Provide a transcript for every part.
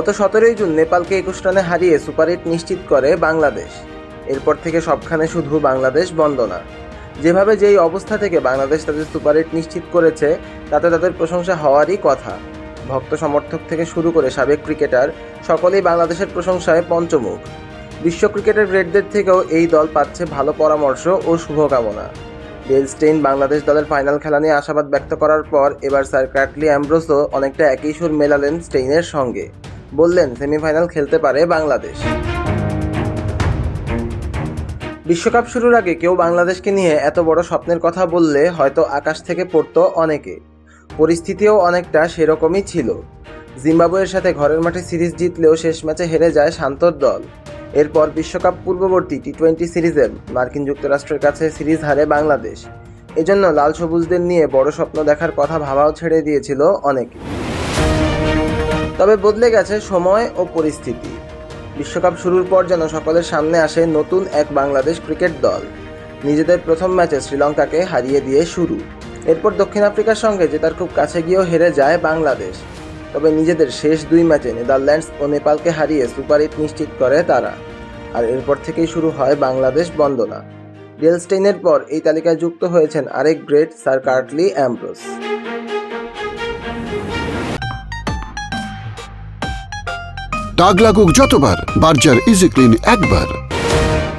গত সতেরোই জুন নেপালকে একুশ রানে হারিয়ে সুপার এইট নিশ্চিত করে বাংলাদেশ। এরপর থেকে সবখানে শুধু বাংলাদেশ বন্দনা যেভাবে যেই অবস্থা থেকে বাংলাদেশ তাদের সুপার এইট নিশ্চিত করেছে, তাতে তাদের প্রশংসা হওয়ারই কথা। ভক্ত সমর্থক থেকে শুরু করে সাবেক ক্রিকেটার, সকলেই বাংলাদেশের প্রশংসায় পঞ্চমুখ। বিশ্ব ক্রিকেটের গ্রেটদের থেকেও এই দল পাচ্ছে ভালো পরামর্শ ও শুভকামনা। ডেল স্টেইন বাংলাদেশ দলের ফাইনাল খেলা নিয়ে আশাবাদ ব্যক্ত করার পর এবার স্যার ক্র্যাটলি অ্যাম্ব্রোসও অনেকটা একই সুর মেলালেন স্টেইনের সঙ্গে। বললেন সেমিফাইনাল খেলতে পারে বাংলাদেশ। বিশ্বকাপ শুরুর আগে কেউ বাংলাদেশকে নিয়ে এত বড় স্বপ্নের কথা বললে হয়তো আকাশ থেকে পড়তো অনেকে। পরিস্থিতিও অনেকটা সেরকমই ছিল। জিম্বাবুয়ের সাথে ঘরের মাঠে সিরিজ জিতলেও শেষ ম্যাচে হেরে যায় শান্তর দল। এরপর বিশ্বকাপ পূর্ববর্তী টি টোয়েন্টি সিরিজে মার্কিন যুক্তরাষ্ট্রের কাছে সিরিজ হারে বাংলাদেশ। এজন্য লাল সবুজদের নিয়ে বড় স্বপ্ন দেখার কথা ভাবাও ছেড়ে দিয়েছিল অনেকে। তবে বদলে গেছে সময় ও পরিস্থিতি। বিশ্বকাপ শুরুর পর যেন সকলের সামনে আসে নতুন এক বাংলাদেশ ক্রিকেট দল। নিজেদের প্রথম ম্যাচে শ্রীলঙ্কাকে হারিয়ে দিয়ে শুরু। এরপর দক্ষিণ আফ্রিকার সঙ্গে জেতার খুব কাছে গিয়েও হেরে যায় বাংলাদেশ। তবে নিজেদের শেষ দুই ম্যাচে নেদারল্যান্ডস ও নেপালকে হারিয়ে সুপার এইট নিশ্চিত করে তারা। আর এরপর থেকেই শুরু হয় বাংলাদেশ বন্দনা ডেলস্টেইনের পর এই তালিকায় যুক্ত হয়েছেন আরেক গ্রেট স্যার কার্টলি অ্যাম্ব্রোস। দাগ লাগুক যতবার, বার্জার ইজি ক্লিন একবার।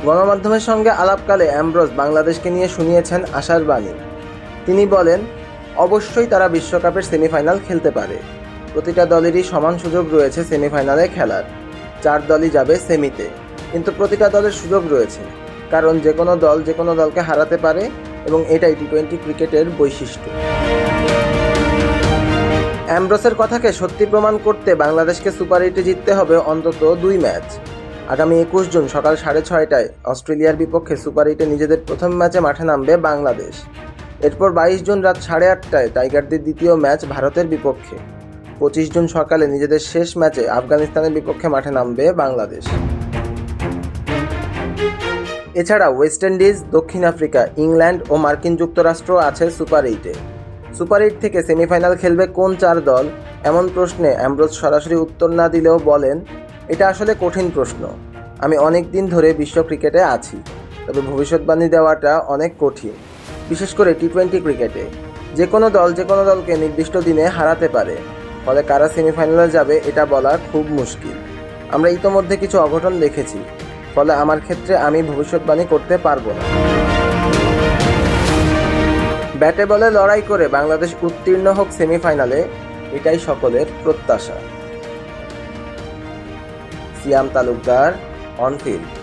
গণমাধ্যমের সঙ্গে আলাপকালে অ্যাম্ব্রোস বাংলাদেশকে নিয়ে শুনিয়েছেন আশার বাণী। তিনি বলেন, অবশ্যই তারা বিশ্বকাপের সেমিফাইনাল খেলতে পারে। প্রতিটা দলেরই সমান সুযোগ রয়েছে সেমিফাইনালে খেলার। চার দলই যাবে সেমিতে। কিন্তু প্রতিটা দলের সুযোগ রয়েছে। কারণ যে কোনো দল যে কোনো দলকে হারাতে পারে এবং এটাই টি টোয়েন্টি ক্রিকেটের বৈশিষ্ট্য। অ্যাম্ব্রোসের কথাকে সত্যি প্রমাণ করতে বাংলাদেশকে সুপার এইটে জিততে হবে অন্তত দুই ম্যাচ। আগামী একুশ জুন সকাল সাড়ে ছয়টায় অস্ট্রেলিয়ার বিপক্ষে সুপার এইটে নিজেদের প্রথম ম্যাচে মাঠে নামবে বাংলাদেশ। এরপর বাইশ জুন রাত সাড়ে আটটায় টাইগারদের দ্বিতীয় ম্যাচ ভারতের বিপক্ষে। পঁচিশ জুন সকালে নিজেদের শেষ ম্যাচে আফগানিস্তানের বিপক্ষে মাঠে নামবে বাংলাদেশ। এছাড়া ওয়েস্ট ইন্ডিজ, দক্ষিণ আফ্রিকা, ইংল্যান্ড ও মার্কিন যুক্তরাষ্ট্র আছে সুপার এইটে। সুপার এইট থেকে সেমিফাইনাল খেলবে কোন চার দল? এমন প্রশ্নে অ্যাম্ব্রোস সরাসরি উত্তর না দিলেও বলেন, এটা আসলে কঠিন প্রশ্ন। আমি অনেক দিন ধরে বিশ্ব ক্রিকেটে আছি, তবে ভবিষ্যৎবাণী দেওয়াটা অনেক কঠিন, বিশেষ করে টি টোয়েন্টি ক্রিকেটে। যে কোনো দল, যে কোনো দলকে নির্দিষ্ট দিনে হারাতে পারে, ফলে কারা সেমিফাইনালে যাবে এটা বলা খুব মুশকিল। আমরা ইতোমধ্যে কিছু অঘটন দেখেছি, ফলে আমার ক্ষেত্রে আমি ভবিষ্যৎবাণী করতে পারব না। ব্যাটে বলে লড়াই করে বাংলাদেশ উত্তীর্ণ হোক সেমিফাইনালে এটাই সকলের প্রত্যাশা। Siam Talukdar on field.